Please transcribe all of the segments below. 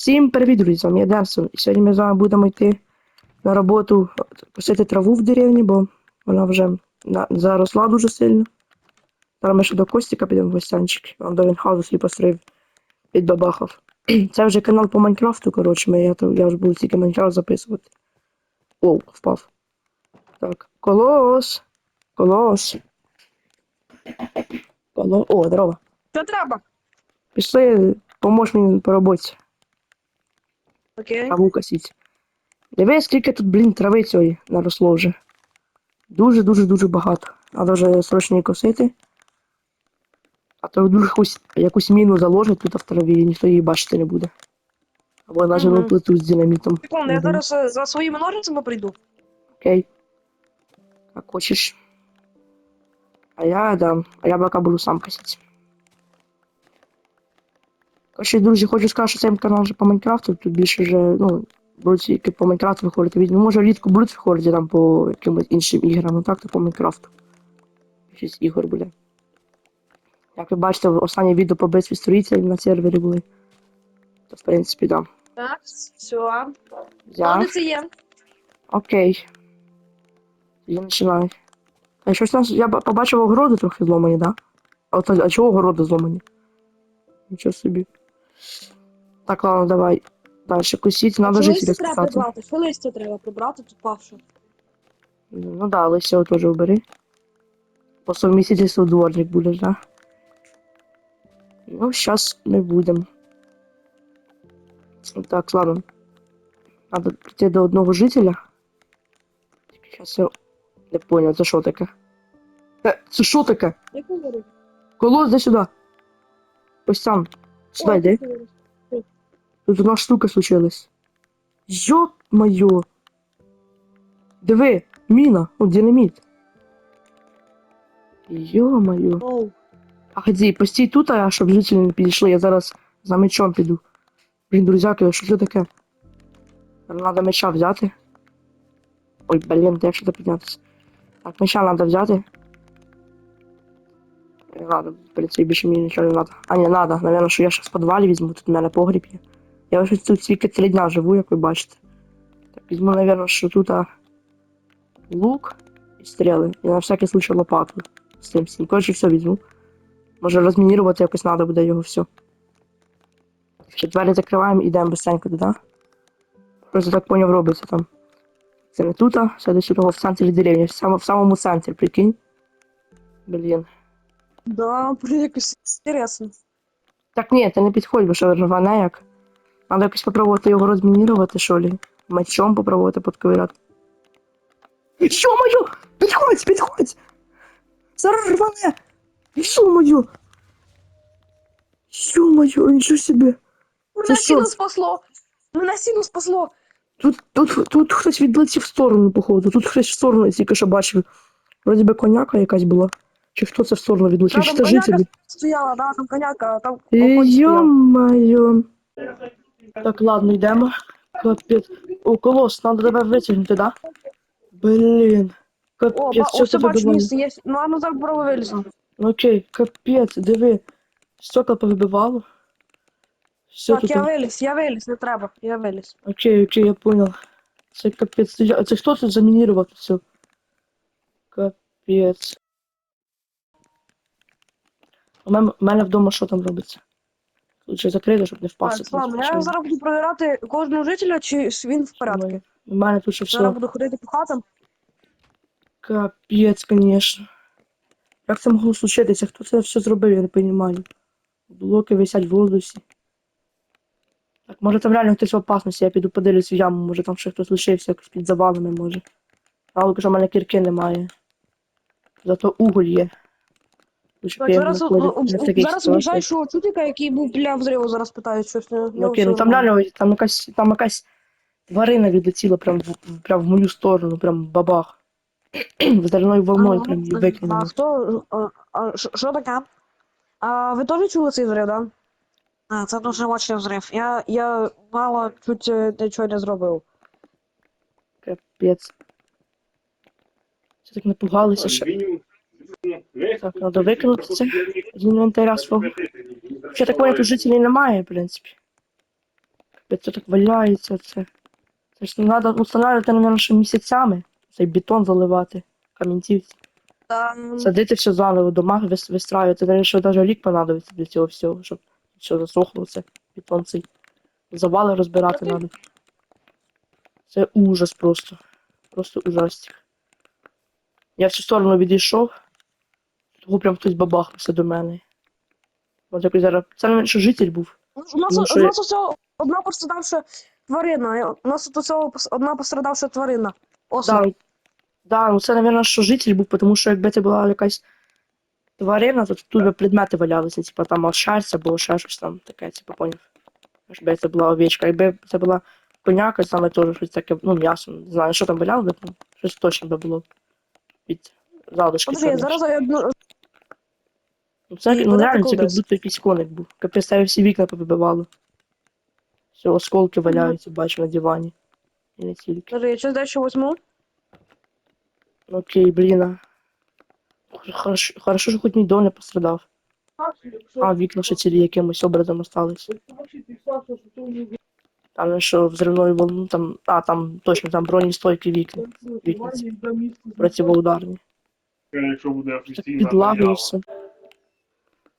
Всім привіт, друзі, з вами я Денсон. І сьогодні ми з вами будемо йти на роботу косити траву в деревні, бо вона вже заросла дуже сильно. Зараз ми ще до Костіка підемо в гостянчик. Вам до Вінхаузу свій пострив підбабахав. Це вже канал по Майнкрафту, коротше, ми, я, я вже буду тільки Майнкрафт записувати. О, впав. Так, колос. Колос. Колос. О, здорово. Що треба? Пішли, поможеш мені по роботі. Окей. траву косіть. Диви, скільки тут, блін, трави цієї наросло вже. Дуже, дуже, дуже багато. Треба вже срочно її косити. А то дуже якусь, якусь міну заложить тут в траві, і ніхто її бачити не буде. Або на живу плиту з динамітом. Секунду, я Мгм. зараз е, за своїми ножницями прийду. Окей. Як хочеш. А я, да, а я поки буду сам косити. Короче, друзі, хочу сказати, що цей канал вже по Майнкрафту, тут більше вже, ну, будуть тільки по Майнкрафту виходити відео. Ну, може, влітку будуть виходити там по якимось іншим іграм, ну так, то по Майнкрафту. Щось ігор буде. Як ви бачите, останнє відео по битві строїтелів на сервері були. То, в принципі, да. Так, все. Я... Ножниці є. Окей. Я починаю. А щось нас. Я побачив огороди трохи зломані, да? А, от, а чого огороди зломані? Нічого собі. Так, ладно, давай. Дальше кусіть, надо листя списати. прибрати? Що листя треба прибрати тут павше? Ну да, лисього теж убери. По совмістительству дворник будеш, да? Ну, сейчас не будем. Так, ладно. Надо прийти до одного жителя. Сейчас я не понял, це що таке? Е, це що таке? Як говорить? Колос, дай сюди. Костян, сюди йди. Тут одна штука случилась. Йоп моє. Диви, міна, о, динаміт. Йо-моє. Оу. А ході, постій тут, а щоб жителі не підійшли, я зараз за мечом піду. Блін, друзяки, що це таке? Треба меча взяти. Ой, блін, як сюди піднятися? Так, меча треба взяти. Не надо, принципі, більше мені нічого не треба. А, не треба, Наверно, що я ще в підвалі візьму, тут в мене погріб є. Я вже тут тільки три дня живу, як ви бачите. Так, візьму, напевно, що тут а, лук і стріли. І на всякий случай лопату. З цим всім. Коротше, все візьму. Може розмінірувати якось треба буде його все. Ще двері закриваємо і йдемо быстренько туди. Просто так поняв робиться там. Це не тут, а це десь того в центрі деревні, в, самому, в самому центрі, прикинь. Блін. Да, блін, якось інтересно. Так ні, ти не підходь, бо що рване як. Треба якось попробувати його розмінірувати, що лі. Мечом попробувати подковиряти. Йо-моє! Підходь, підходь! Зараз рване! Йо-моє! Йо-моє, нічого собі! Мене що? сіно спасло! Мене сіно спасло! Тут, тут, тут хтось відлетів в сторону, походу. Тут хтось в сторону тільки що бачив. Вроді би коняка якась була. Чи хто це в сторону відлетів? Чи це жителі? стояла, да, там коняка, там Е, охотник стояв. Ё-моё. Так, ладно, йдемо. Капець. О, колос, треба тебе витягнути, да? Блін. О, ба- Капець, що місце є. Ну, а ну зараз пробуй вилізти. Окей, капець, диви. Стекла повибивало. Все Так, тут. я виліз, я виліз, не треба, я виліз. Окей, окей, я понял. Це капець. Це, я- це хто тут замінірував все? Капець. У мене, вдома що там робиться? Лучше закрити, щоб не впасти. Так, ладно, я зараз буду перевіряти кожного жителя, чи він в порядку. У мене тут ще все. Зараз буду ходити по хатам. Капець, конечно. Як це могло случитися? Хто це все зробив, я не розумію. Блоки висять в воздусі. Так, може там реально хтось в опасності, я піду подивлюсь в яму, може там ще хтось лишився якось під завалами, може. Жалко, що в мене кірки немає. Зато уголь є. Так, зараз, не зараз ближайшого чутика, який був біля взриву, зараз питають щось. Не, Ну, окей, ну там реально там якась, там якась тварина відлетіла прям в, прям в мою сторону, прям бабах. Взривною волною прям її А викинуло. хто, а, а, що- таке? А ви теж чули цей взрив, да? А, це дуже мощний взрив. Я, я мало чуть е, нічого не зробив. Капець. Це так напугалися, що Так, треба викинути це з інвентаря свого. Ще так понял, тут жителів немає, в принципі. Це так валяється це. Це ж не треба встановлювати, мабуть, ще місяцями. Цей бетон заливати, камінців. Там... Садити все заново, дома вис- вистраювати. Навіть що навіть рік понадобиться для цього всього, щоб все засохло, це бетон цей. Завали розбирати треба. Це ужас просто. Просто ужастик. Я в цю сторону відійшов. Того прям хтось бабахнувся до мене. От якось зараз. Це не що житель був. У нас, Тому у що- нас усього одна пострадавша тварина. У нас тут усього одна пострадавша тварина. Да, да, ну це, мабуть, що житель був, тому що якби це була якась тварина, то тут би предмети валялися, типа там шерсть або ще щось там таке, типа поняв. Якби це була овечка. Якби це була коняка, саме теж щось таке, ну, м'ясо, не знаю, що там валяло би, ну, щось точно би було від залишки. Подожди, зараз я одну. Ну, це ну, реально, це як будто якийсь коник був. Капець, це всі вікна повибивало. Все, осколки валяються, бачу на дивані. І не тільки. Подожди, я щось дещо візьму. Окей, блін. Хорошо, хорошо, що хоч дом не пострадав. А, вікна ще цілі якимось образом остались. Там не що взривною волну, там. А, там точно, там бронестойкі вікна. Противоударні. Якщо буде Так офіційна підлагою заява. все.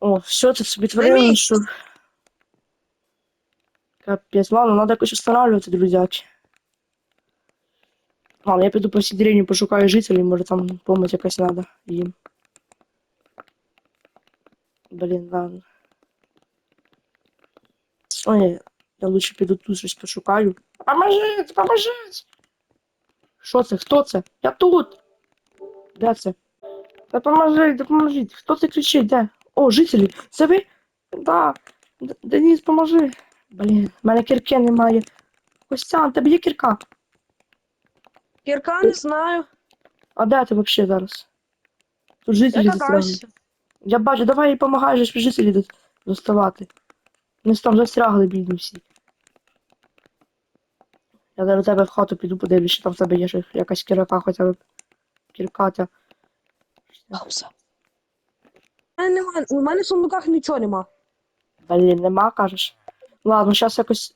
О, все, це собі творили, Диміть! що. Капець, ладно, надо якось встановлювати, друзяки. Ладно, я піду по всій деревні пошукаю жителів, може там помощь якась надо їм. Блін, ладно. Ой, я лучше піду тут щось пошукаю. Поможіть, поможіть! Що це? Хто це? Я тут! Де це? Допоможіть, допоможіть. Хто це кричить? Де? О, жителі! Це ви? Да. Д- Денис, поможи. Блін, в мене кірки немає. Костян, тебе є кірка? Кірка не знаю. А де ти взагалі зараз? Тут жителі Я застрягли. Я бачу, давай їй помагай же жителі до- доставати. Вони там застрягли, бідні всі. Я до тебе в хату піду подивлюсь, що там в тебе є якась кірка, хоча б кіркатя. Пауза. У мене нема, у мене в сундуках нічого нема. Блін, нема, кажеш. Ладно, зараз якось.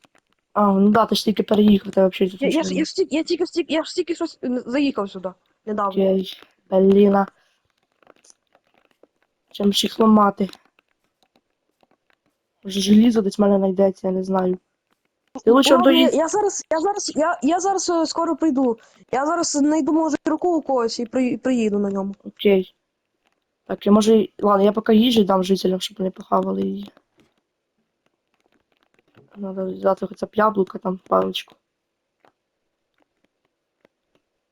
А, ну да, ти ж тільки переїхав, ти взагалі тут Я, я, ж- я, ж тільки- я тільки стік- я ж тільки щось заїхав сюди недавно. Окей, бліна. Чим ж їх ламати? Може желізо десь в мене знайдеться, я не знаю. Ти лучше я, доїзд. я зараз, я зараз, я, я зараз е, скоро прийду. Я зараз знайду може руку у когось і при, приїду на ньому. Окей. Так, я може. Ладно, я поки їжі дам жителям, щоб вони похавали її. Надо взяти хоча б яблука там, паличку.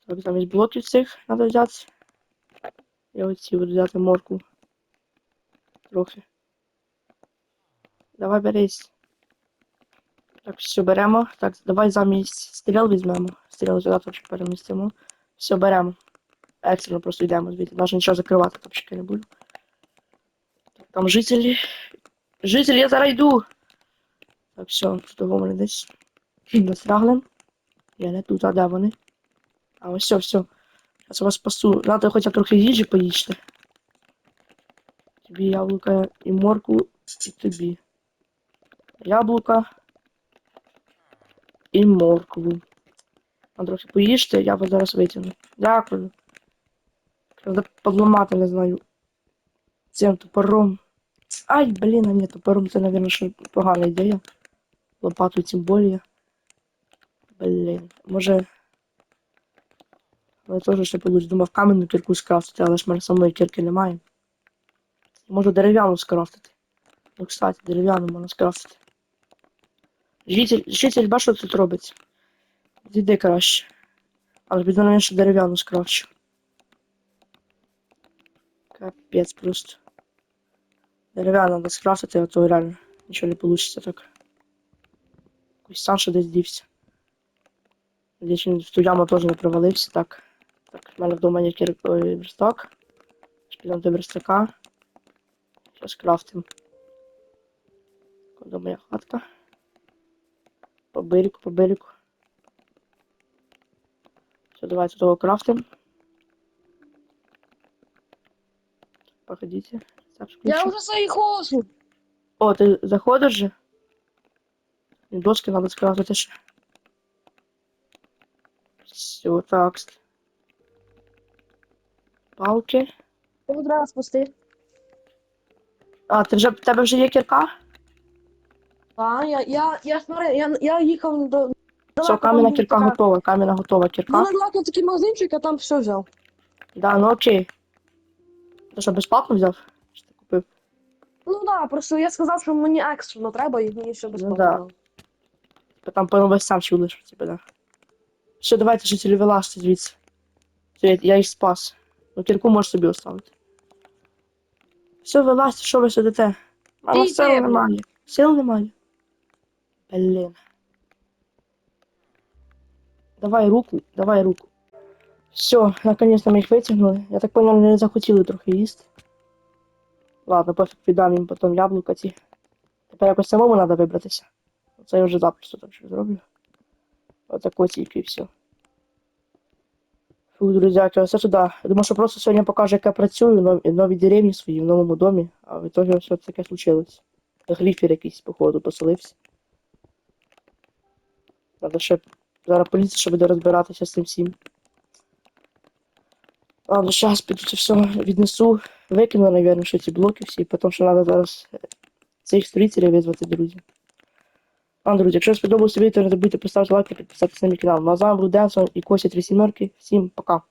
Так, замість блоків цих треба взяти. Я оці буду взяти морку. Трохи. Давай берись. Так, все беремо. Так, давай замість стріл візьмемо. Стріл сюди теж перемістимо. Все беремо. Екстрено просто йдемо звідти. Навіть нічого закривати топчики не буду. Так, там жителі. Жителі, я зараз йду. Так, все, тут того десь. Настрагли. Я не тут, а де вони? А ось все, все. Зараз вас спасу. Надо хоча трохи їжі поїсти. Тобі яблука і морку, і тобі. Яблука і моркву. А трохи поїжте, я вас зараз витягну. Дякую. Треба подламати, не знаю. Цим топором. Ай, блін, а ні, топором це, мабуть, що погана ідея. Лопату тим більше. Блін, може. Але теж ще получить. Думав каменну кірку скрафтити, але ж мене самої кірки немає. Можу дерев'яну скрафтити. Ну, кстати, дерев'яну можна скрафтити. Житель, житель, бачиш, що тут робиться? Зійди краще. Але піду на що дерев'яну скрафчу. Капець просто. Дерев'яна треба скрафтити, а то реально нічого не вийде так. Якийсь Санша десь дівся. Надіюсь, він в ту яму теж не провалився, так. Так, в мене вдома є кір... Ой, верстак. Підемо до верстака. Щас крафтим. Куди моя хатка? По берегу, по берегу. Все, давайте того крафтим. Погодите. Так, Я вже заїхав. О, ти заходиш же? І доски треба скрафтити ще. Все, так. Палки. Треба спусти? А, ти вже, в тебе вже є кірка? А, я, я, я, смотри, я, я їхав до... Все, кам'яна кірка готова, кам'яна готова Ну, кірка. недалеко такий магазинчик, я там все взяв. Да, ну окей. Ти що, безплатно взяв? Чи ти купив? Ну да, просто я сказав, що мені екстрено треба, і мені все безплатно. да. дали. Там певно весь сам чули, що тебе, да. Все, давайте жителі вилазьте звідси. Все, я, я їх спас. Ну, кірку можеш собі оставити. Все, вилазьте, що ви сидите? А Ти нас сил йди, немає. Сил немає. Блін. Давай руку, давай руку. Все, наконец-то ми їх витягнули. Я так понял, не захотіли трохи їсти. Ладно, пофіг віддам їм потім яблука ці. Тепер якось самому треба вибратися. Це я вже запросто так що зроблю. Отако тільки і все. Фу, друзяки, ось туди. Думаю, що просто сьогодні покажу, як я працюю, нові, нові деревні свої в новому домі, а в ітогі все таке случилось. Гліфер якийсь, походу, поселився. Надо ще зараз поліція, щоб буде розбиратися з цим всім. Ладно, зараз піду це все віднесу, викину, мабуть, що ці блоки всі, потім ще треба зараз е, цих строїтелів визвати, друзі. А, друзі, якщо сподобалося відео, не забудьте поставити лайк та підписатися на мій канал. Ну а з вами був Денсон і Костя 3 сімерки. Всім пока.